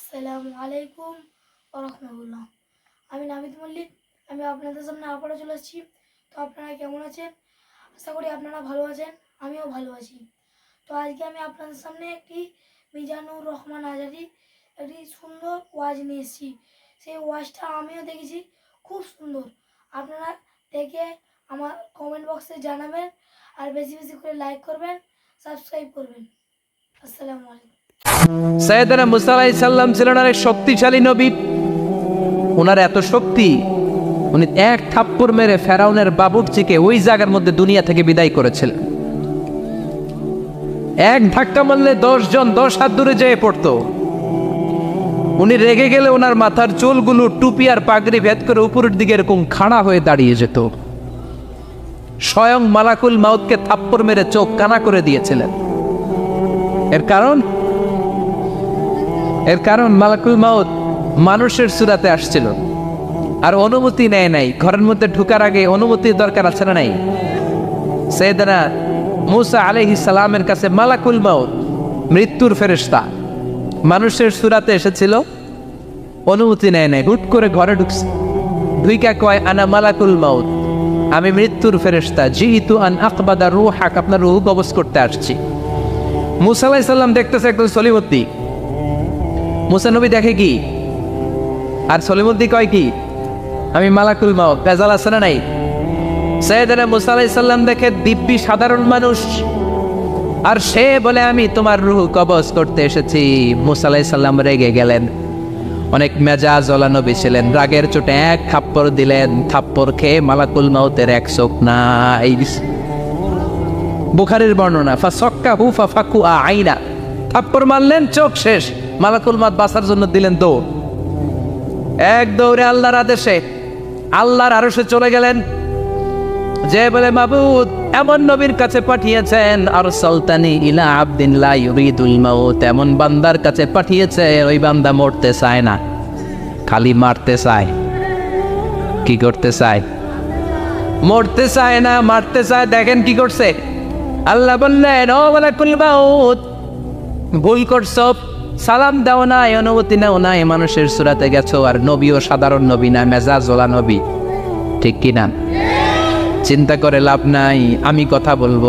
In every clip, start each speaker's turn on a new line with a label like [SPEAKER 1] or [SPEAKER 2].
[SPEAKER 1] আসসালামু আলাইকুম রহমতুল্লাহ। আমি নাবিদ মল্লিক, আমি আপনাদের সামনে আবারও চলে এসেছি তো আপনারা কেমন আছেন? আশা করি আপনারা ভালো আছেন, আমিও ভালো আছি। তো আজকে আমি আপনাদের সামনে একটি মিজানুর রহমান আজারি একটি সুন্দর ওয়াজ নিয়ে এসেছি। সেই ওয়াজটা আমিও দেখেছি, খুব সুন্দর। আপনারা দেখে আমার কমেন্ট বক্সে জানাবেন আর বেশি বেশি করে লাইক করবেন সাবস্ক্রাইব করবেন। আসসালামু আলাইকুম।
[SPEAKER 2] সৈয়দনা মুসা আলাইহিস সাল্লাম ছিলেন অনেক শক্তিশালী নবী। ওনার এত শক্তি, উনি এক থাপ্পড় মেরে ফেরাউনের বাবুর্চিকে ওই জায়গার মধ্যে দুনিয়া থেকে বিদায় করেছিলেন। এক ধাক্কা মারলে দশ জন দশ হাত দূরে যেয়ে পড়তো। উনি রেগে গেলে ওনার মাথার চুলগুলো টুপি আর পাগড়ি ভেদ করে উপরের দিকে এরকম খাড়া হয়ে দাঁড়িয়ে যেত। স্বয়ং মালাকুল মাউতকে থাপ্পড় মেরে চোখ কানা করে দিয়েছিলেন। এর কারণ? এর কারণ মালাকুল মাউত মানুষের সুরাতে আসছিল। আর অনুমতি নেয় নাই। ঘরের মধ্যে ঢুকার আগে অনুমতির দরকার আছে না নাই? সৈয়দনা মুসা আলাইহি সালামের কাছে মালাকুল মাউত, মৃত্যুর ফেরেশতা। মানুষের সুরাতে এসেছিল, অনুমতি নেয় নাই। হুট করে ঘরে ঢুকছে। ঢুইকা কয়, আনা মালাকুল মাউত, আমি মৃত্যুর ফেরেশতা। জিহিতু আন আকবাদা রুহাক, আপনার রুহ কবজ করতে আসছি। মুসা আলাইহিস সালাম দেখতেছে একদম সলিমদ্দি মুসানবী দেখে কি? আর সলিমুদ্দি কয় কি? আমি মালাকুল মাও পেজাল আছে না নাই? সৈয়দনা মুসা আলাইহিস সাল্লাম দেখে দিব্যি সাধারণ মানুষ। আর সে বলে, আমি তোমার রুহ কবজ করতে এসেছি। মুসা আলাইহিস সাল্লাম রেগে গেলেন। অনেক মেজাজ ওলা নবী ছিলেন। রাগের চোটে এক থাপ্পড় দিলেন। থাপ্পড় খেয়ে মালাকুল মাউতের এক চোখ নাই। বুখারের বর্ণনা, ফা সক্কা হু ফা ফাকু আইনা। থাপ্পড় মারলেন, চোখ শেষ। মালাকুল মাত বাঁচার জন্য দিলেন দৌড়। এক দৌড়ে আল্লাহর আদেশে, আল্লাহর আরশে চলে গেলেন। যে বলে, মাবুদ, এমন নবীর কাছে পাঠিয়েছেন আর সুলতানি ইলা আবদিন লা ইউরিদুল মাউত। এমন বান্দার কাছে পাঠিয়েছে ওই বান্দা মরতে চায় না, খালি মারতে চায়। কি করতে চায়? মরতে চায় না, মারতে চায়। দেখেন কি করছে। আল্লাহ বললেন, ও মালাকুল মাউত, ভুল করছ। সালাম দাও নাই অনুমতি নাও না নাই মানুষের সুরাতে গেছো, আর নবীও সাধারণ নবী না, মেজাজ ওলা নবী। ঠিক কি না? চিন্তা করে লাভ নাই, আমি কথা বলব।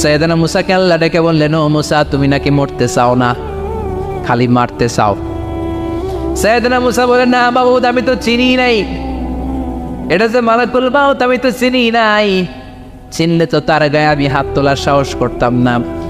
[SPEAKER 2] সৈয়দানা মুসাকে আল্লাহ ডেকে বললেন, ও মুসা, তুমি নাকি মরতে চাও না? খালি মারতে চাও। সৈয়দানা মুসা বলেন না বাবুদ আমি তো চিনি নাই। এটা যে মালাকুল মাউত, আমি তো চিনি নাই। চিনলে তো তার গায়ে আমি হাত তোলার সাহস করতাম না।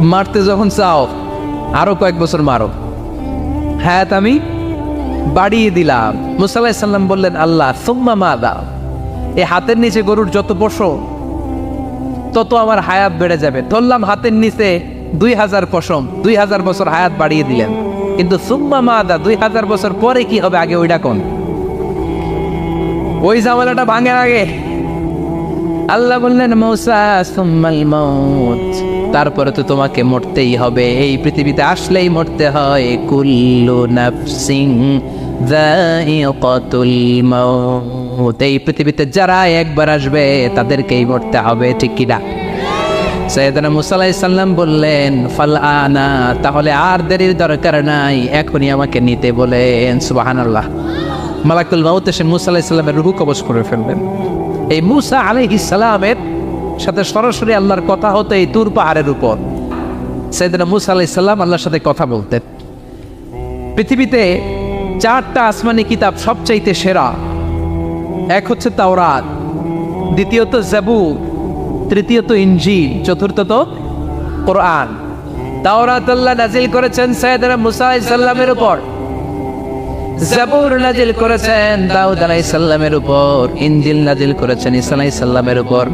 [SPEAKER 2] মারতে যখন চাও, আরও কয়েক বছর মারো। হায়াত আমি বাড়িয়ে দিলাম। মুসাল্লাহ সাল্লাম বললেন, আল্লাহ, সুম্মা মা দাও এই হাতের নিচে গরুর যত পশম তত আমার হায়াত বেড়ে যাবে। ধরলাম হাতের নিচে দুই হাজার পশম, দুই হাজার বছর হায়াত বাড়িয়ে দিলেন। কিন্তু সুম্মা মাদা, দুই হাজার বছর পরে কি হবে আগে ওইটা কোন? ওই ঝামেলাটা ভাঙে আগে। আল্লাহ বললেন, মৌসা, সুম্মাল মৌত। তারপরে তো তোমাকে মরতেই হবে। এই পৃথিবীতে আসলেই মরতে হয়। কুল্লু নাফসিং এই পৃথিবীতে যারা একবার আসবে, তাদেরকেই মরতে হবে, ঠিক কিনা? সৈয়দনা মুসা আলাইহিস সাল্লাম বললেন, ফাল আনা, তাহলে আর দেরির দরকার নাই। এখনই আমাকে নিতে বলেন। সুবহানাল্লাহ। মালাকুল মাউত এসে মুসা আলাইহিস সাল্লামের রুহু কবজ করে ফেললেন। এই মুসা আলাইহিস সালামের সাথে সরাসরি আল্লাহর কথা হতো এই তুর পাহাড়ের উপর। সৈয়দনা মুসা আলাইহিস সাল্লাম আল্লাহর সাথে কথা বলতেন। পৃথিবীতে চারটা আসমানি কিতাব সবচাইতে সেরা। এক হচ্ছে তাওরাত, দ্বিতীয়ত জাবুর, তৃতীয়ত ইঞ্জিল চতুর্থত কোরআন। তাওরাত আল্লাহ নাজিল করেছেন সৈয়দনা মুসা আলাইহিস সাল্লামের উপর। জাবুর নাজিল করেছেন দাউদ আলাইহিস উপর। ইনজিল নাজিল করেছেন ঈসা আলাইহিস উপর।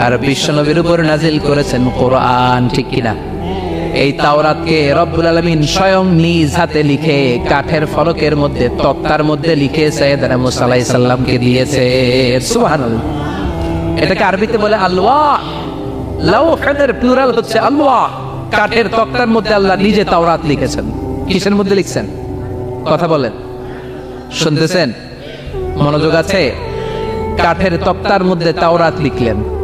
[SPEAKER 2] আর বিশ্বনবীর উপর নাজিল করেছেন কোরআন, ঠিক কিনা? এই তাওরাতকে রব্বুল আলমিন স্বয়ং নিজ হাতে লিখে, কাঠের ফলকের মধ্যে, তক্তার মধ্যে লিখে সৈয়দনা মুসা আলাইহিস সালামকে দিয়েছে। সুবহানাল্লাহ। এটাকে আরবিতে বলে আল্লাহ। লাউহের প্লুরাল হচ্ছে আল্লাহ। কাঠের তক্তার মধ্যে আল্লাহ নিজে তাওরাত লিখেছেন। কিসের মধ্যে লিখছেন? কথা বলেন। শুনতেছেন? মনোযোগ আছে? কাঠের তক্তার মধ্যে তাওরাত লিখলেন।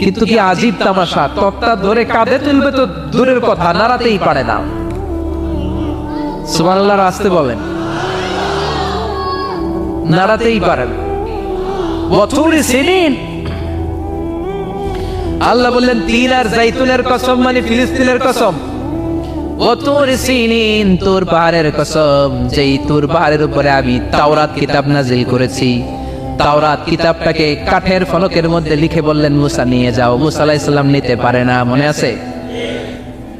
[SPEAKER 2] কিন্তু কি আজীব তামাশা? তক্তা ধরে কাঁধে তুলবে তো দূরের কথা নাড়াতেই পারে না। সুবহানাল্লাহ আসতে বলেন। নাড়াতেই পারেন বছরে সিনিন। আল্লাহ বললেন তিন আর জাইতুনের কসম মানে ফিলিস্তিনের কসম। ও তোর সিনিন তোর পাহাড়ের কসম। যেই তোর পাহাড়ের উপরে আমি তাওরাত কিতাব নাজিল করেছি। তাওরাত কিতাবটাকে কাঠের ফলকের মধ্যে লিখে বললেন, মুসা, নিয়ে যাও। মুসা আলাইহিস নিতে পারে না, মনে আছে?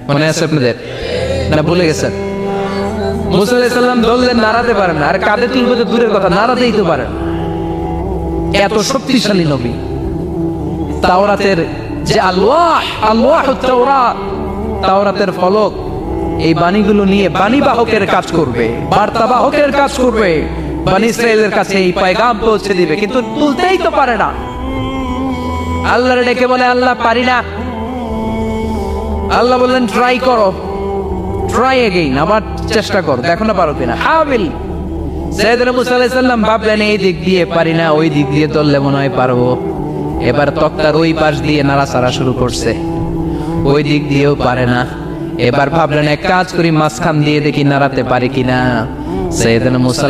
[SPEAKER 2] মনে আছে আপনাদের? না, ভুলে গেছেন? মুসা আলাইহিস সালাম ধরলেন, নাড়াতে পারেন না। আর কাঁধে তুলবে তো দূরের কথা, নাড়াতেই তো পারেন। এত শক্তিশালী নবী। তাওরাতের যে আল্লাহ আল্লাহ তাওরাত, তাওরাতের ফলক, এই বাণীগুলো নিয়ে বাণী বাহকের কাজ করবে বার্তা বাহকের কাজ করবে। কাছে এই পৌঁছে দিবে, কিন্তু তুলতেই তো পারে না। ডেকে বলে, আল্লাহ, পারি না। আল্লাহ বললেন ট্রাই করো। ট্রাই এগেইন আবার চেষ্টা করো। দেখো না পারো কিনা? হাবিল। মুসা আলাইহিস ভাবলেন, এই দিক দিয়ে পারি না, ওই দিক দিয়ে ধরলে মনে হয় পারব। এবার তক্তার ওই পাশ দিয়ে নাড়াচাড়া শুরু করছে। ওই দিক দিয়েও পারে না। এবার ভাবলেন, এক কাজ করি, মাঝখান দিয়ে দেখি নাড়াতে পারি কিনা। সৈয়দনা মুসা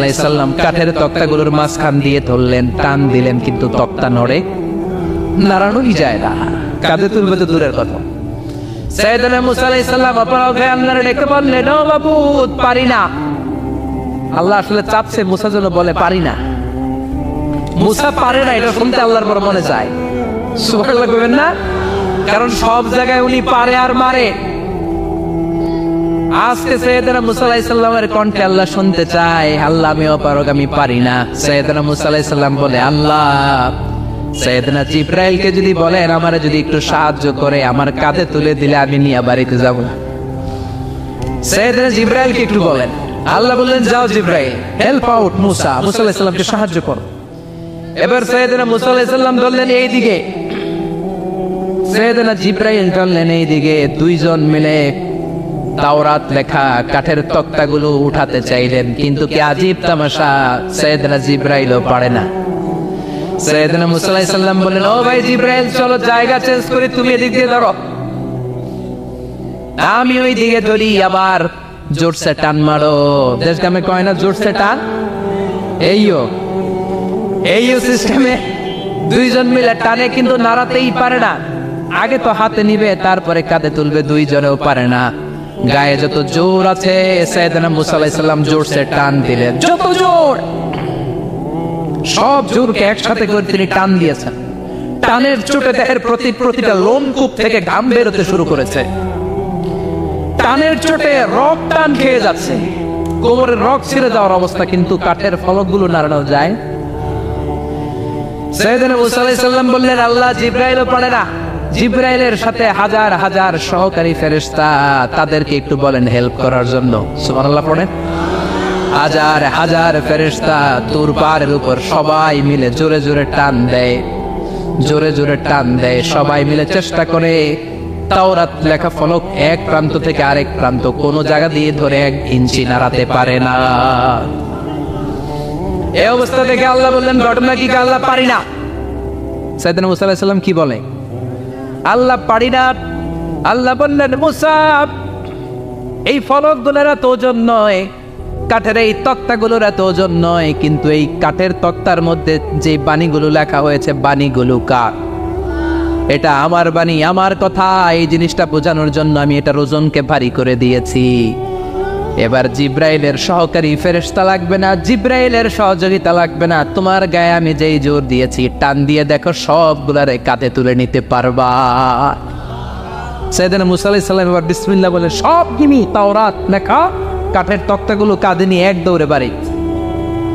[SPEAKER 2] কাঠের তক্তাগুলোর মাঝখান দিয়ে ধরলেন, টান দিলেন, কিন্তু তক্তা নড়ে। নাড়ানোই যায় না? কাঁধে তুলবে তো দূরের কথা। ডেকে বললেন, ও বাবু পারি না। আল্লাহ আসলে চাপছে, মুসা যেন বলে, পারি না। মুসা পারে না, এটা শুনতে আল্লাহর বড় মনে চায় সুবহানাল্লাহ না? কারণ সব জায়গায় উনি পারে আর মারে। আজকে সৈয়দনা মুসা কণ্ঠে আল্লাহ শুনতে চায়, আল্লাহ আমি অপারক আমি পারি না। সৈয়দনা মুসা বলে, আল্লাহ, সৈয়দনা জিব্রাইলকে যদি বলেন, আমারে যদি একটু সাহায্য করে, আমার কাঁধে তুলে দিলে আমি নিয়ে বাড়িতে যাব সৈয়দনা জিব্রাইলকে একটু বলেন, আল্লাহ বললেন, যাও জিব্রাইল হেল্প আউট মুসা মুসা সাহায্য করো। এবার সৈয়দনা মুসা আলাইহিস সালাম এইদিকে। সৈয়দনা জিব্রাইল চললেন এইদিকে, দুইজন মিলে তাওরাত লেখা কাঠের তক্তাগুলো উঠাতে চাইলেন, কিন্তু কি আজীব তামাশা সৈয়দনা জিব্রাইলও পারে না। সালাম বললেন, ও ভাই জিব্রাইল, চলো জায়গা চেঞ্জ করে তুমি এদিক দিয়ে ধরো আমি ওই দিকে ধরি আবার জোরসে টান মারো। কয় না জোরসে টান? এইও এইও সিস্টেমে। দুইজন মিলে টানে, কিন্তু নাড়াতেই পারে না। আগে তো হাতে নিবে, তারপরে কাঁধে তুলবে, দুইজনেও পারে না। গায়ে যত জোর আছে সৈয়দনা মুসা আলাইহিস সালাম জোরসে টান দিলেন। যত জোর! সব জোরকে একসাথে করে তিনি টান দিয়েছেন। টানের চোটে দেহের প্রতি প্রতিটা লোমকূপ থেকে ঘাম বেরোতে শুরু করেছে। টানের চোটে রক টান খেয়ে যাচ্ছে। কোমরের রক ছিঁড়ে যাওয়ার অবস্থা কিন্তু কাঠের ফলকগুলো নাড়ানো যায়। সৈয়দনা মুসা আলাইহিস বললেন, আল্লাহ জিব্রাইলও পারে না। জিব্রাইলের সাথে হাজার হাজার সহকারী ফেরেশতা তাদেরকে একটু বলেন হেল্প করার জন্য। হাজার হাজার ফেরেশতা তুর পাহাড়ের উপর সবাই মিলে জোরে জোরে টান দেয়। জোরে জোরে টান দেয়, সবাই মিলে চেষ্টা করে। তাওরাত লেখা ফলক এক প্রান্ত থেকে আরেক প্রান্ত, কোন জায়গা দিয়ে ধরে এক ইঞ্চি নাড়াতে পারে না। এই অবস্থা থেকে আল্লাহ বললেন, ঘটনা কি আল্লাহ পারি না? সাইদান মুসা আলাইহিস সালাম কি বলে? আল্লাহ না, আল্লাহ বললেন মুসাফ এই ফলকগুলোর এত ওজন নয়, কাঠের এই তক্তাগুলোর এত ওজন নয়, কিন্তু এই কাঠের তক্তার মধ্যে যে বাণীগুলো লেখা হয়েছে, বাণীগুলো কার এটা আমার বাণী, আমার কথা, এই জিনিসটা বোঝানোর জন্য আমি এটার ওজনকে ভারী করে দিয়েছি। এবার জিব্রাইলের সহকারী ফেরেশতা লাগবে না, জিব্রাইলের সহযোগিতা লাগবে না। তোমার গায়ে আমি যেই জোর দিয়েছি, টান দিয়ে দেখো সবগুলারে কাঁধে তুলে নিতে পারবা। সেদিন মুসা আলাইহিস এবার বিসমিল্লাহ বলে, সব গিমি তাওরাত লেখা কাঠের তক্তাগুলো কাঁধে নিয়ে এক দৌড়ে বাড়ি।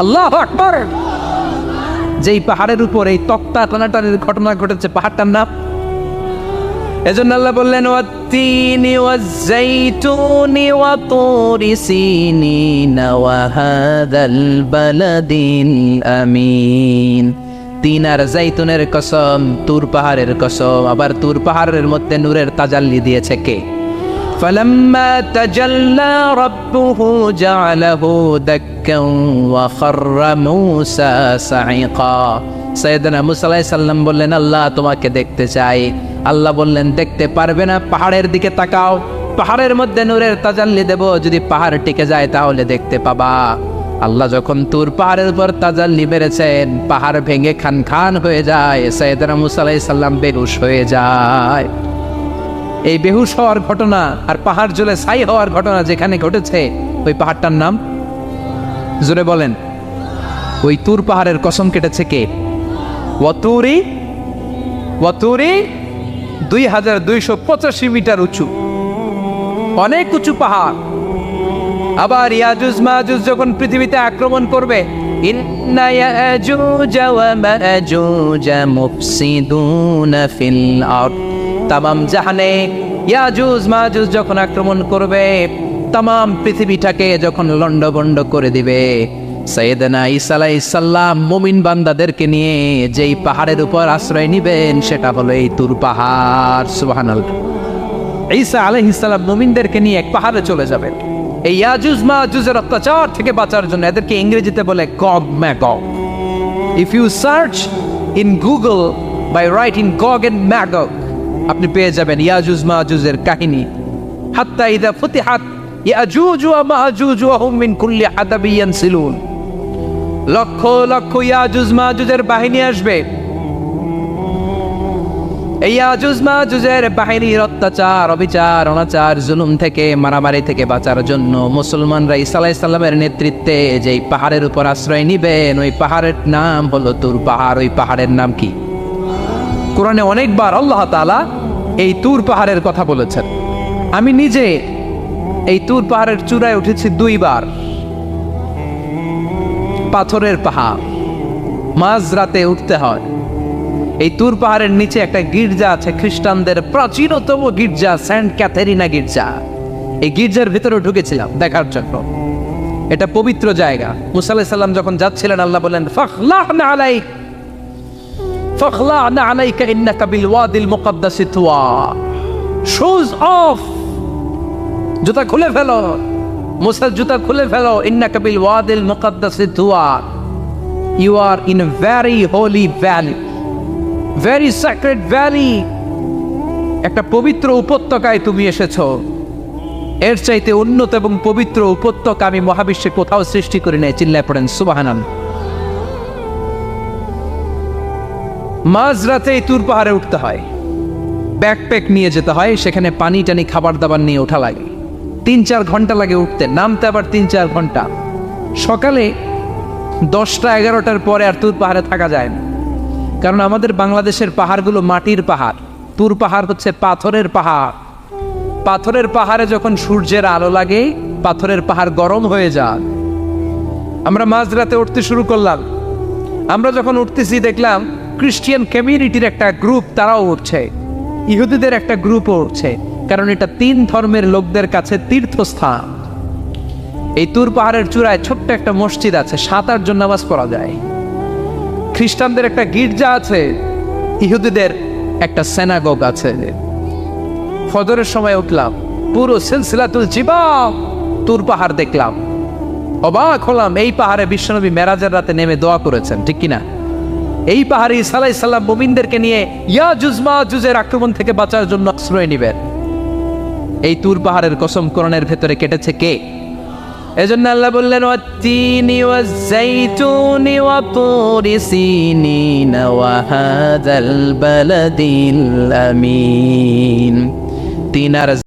[SPEAKER 2] আল্লাহ যেই পাহাড়ের উপর এই তক্তা টানাটানির ঘটনা ঘটেছে, পাহাড়টার নাম এজন্য আল্লাহ বললেন ওয়াত্তিনি ওয়াজ্জাইতুনি ওয়া তুরি সিনিনা ওয়া হাদাল বালাদিল আমিন তিন আর জাইতুনের কসম তুর পাহাড়ের কসম আবার তুর পাহাড়ের মধ্যে নূরের তাজাল্লি দিয়েছে কে فلما تجلى ربه جعله دكا وخر موسى صعقا সৈয়দনা মুসা আলাইহিস সালাম বললেন আল্লাহ তোমাকে দেখতে চাই আল্লাহ বললেন, দেখতে পারবে না, পাহাড়ের দিকে তাকাও। পাহাড়ের মধ্যে নূরের তাজাল্লি দেব, যদি পাহাড় টিকে যায় তাহলে দেখতে পাবা। আল্লাহ যখন তুর পাহাড়ের উপর তাজাল্লি বেড়েছেন, পাহাড় ভেঙে খান খান হয়ে যায়, সৈয়দনা মুসা আলাইহিস সালাম বেহুশ হয়ে যায়। এই বেহুশ হওয়ার ঘটনা আর পাহাড় জ্বলে ছাই হওয়ার ঘটনা যেখানে ঘটেছে, ওই পাহাড়টার নাম? জোরে বলেন। ওই তুর পাহাড়ের কসম কেটেছে কে? ওয়াতুরি ওয়াতুরি দুই হাজার দুইশো পঁচাশি মিটার উঁচু। অনেক উঁচু পাহাড়। আবার ইয়াজুজ মাহুজ যখন পৃথিবীতে আক্রমণ করবে তামাম জাহানে ইয়াজুজ মাজুজ যখন আক্রমণ করবে, তামাম পৃথিবীটাকে যখন লন্ডভন্ড করে দিবে। সৈয়দনা ঈসা আলাইহিস সালাম মুমিন বান্দাদেরকে নিয়ে যেই পাহাড়ের উপর আশ্রয় নিবেন, সেটা হলো এই তুর পাহাড়। সুবহানাল্লাহ। ঈসা আলাইহিস সালাম মুমিনদেরকে নিয়ে এক পাহাড়ে চলে যাবেন। এই ইয়াজুজ মাজুজের অত্যাচার থেকে বাঁচার জন্য এদেরকে ইংরেজিতে বলে Gog Magog. If you search in Google by right in Gog and Magog, আপনি পেয়ে যাবেন ইয়াজুজ মাজুজের কাহিনী। হাত্তা ইদা ফুতিহাত ইয়াজুজ ওয়া মাজুজ ওয়া হুম মিন কুল্লি হাদাবি ইয়ানসিলুন। লক্ষ লক্ষ ইয়াজুজ মাজুজের বাহিনী আসবে। এই ইয়াজুজ মাজুজের বাহিনীর অত্যাচার, অবিচার, অনাচার, জুলুম থেকে, মারামারি থেকে বাঁচার জন্য মুসলমানরা ঈসা আলাইহিস নেতৃত্বে যেই পাহাড়ের উপর আশ্রয় নিবেন, ওই পাহাড়ের নাম হলো তুর পাহাড়। ওই পাহাড়ের নাম কি? কোরআনে অনেকবার আল্লাহ তাআলা এই তুর পাহাড়ের কথা বলেছেন। আমি নিজে এই তুর পাহাড়ের চূড়ায় উঠেছি দুইবার। পাথরের পাহাড়। মাঝ রাতে উঠতে হয়। এই তুর পাহাড়ের নিচে একটা গির্জা আছে খ্রিস্টানদের প্রাচীনতম গির্জা, সেন্ট ক্যাথেরিনা গির্জা। এই গির্জার ভিতরে ঢুকেছিলাম দেখার জন্য। এটা পবিত্র জায়গা। মুসা সাল্লাম যখন যাচ্ছিলেন, আল্লাহ বলেন জুতা খুলে ফেলো। মুসার জুতা খুলে ফেলো, ইন্নাকা বিল ওয়াদিল মুকাদ্দাসি Tuya you are in a very holy valley very sacred valley একটা পবিত্র উপত্যকায় তুমি এসেছ। এর চাইতে উন্নত এবং পবিত্র উপত্যকা আমি মহাবিশ্বে কোথাও সৃষ্টি করি নাই। চিল্লায় পড়েন সুবাহানান মাঝরাতে এই তুর পাহাড়ে উঠতে হয়। ব্যাকপ্যাক নিয়ে যেতে হয়, সেখানে পানি টানি, খাবার দাবার নিয়ে ওঠা লাগে। তিন চার ঘণ্টা লাগে উঠতে। নামতে আবার তিন চার ঘণ্টা। সকালে দশটা এগারোটার পরে আর তুর পাহাড়ে থাকা যায় না। কারণ আমাদের বাংলাদেশের পাহাড়গুলো মাটির পাহাড়। তুর পাহাড় হচ্ছে পাথরের পাহাড়। পাথরের পাহাড়ে যখন সূর্যের আলো লাগে, পাথরের পাহাড় গরম হয়ে যায়। আমরা মাঝরাতে উঠতে শুরু করলাম। আমরা যখন উঠতেছি, দেখলাম খ্রিস্টিয়ান কমিউনিটির একটা গ্রুপ তারাও উঠছে। ইহুদিদের একটা গ্রুপও উঠছে। কারণ এটা তিন ধর্মের লোকদের কাছে তীর্থস্থান। এই তুর পাহাড়ের চূড়ায় ছোট্ট একটা মসজিদ আছে, সাত, আট জন নামাজ পড়া যায়। খ্রিস্টানদের একটা গির্জা আছে, ইহুদিদের একটা সেনাগোগ আছে। ফজরের সময় উঠলাম, পুরো সিলসিলাতুল জিবা তুর পাহাড় দেখলাম। অবাক হলাম, এই পাহাড়ে বিশ্বনবী মেরাজের রাতে নেমে দোয়া করেছেন, ঠিক কিনা? এই পাহাড়ে ইসা আলাইহিস সালাম মুমিনদেরকে নিয়ে ইয়া জুজমা জুজের আক্রমণ থেকে বাঁচার জন্য আশ্রয় নিবেন। এই তুর পাহাড়ের কসম কোরণের ভেতরে কেটেছে কে? এজন্য আল্লাহ বললেন, ওয়াত্তিনি ওয়াজ্জাইতুনি ওয়া তুরি সিনিন ওয়া হাযাল বালাদিল আমিন। তিন আর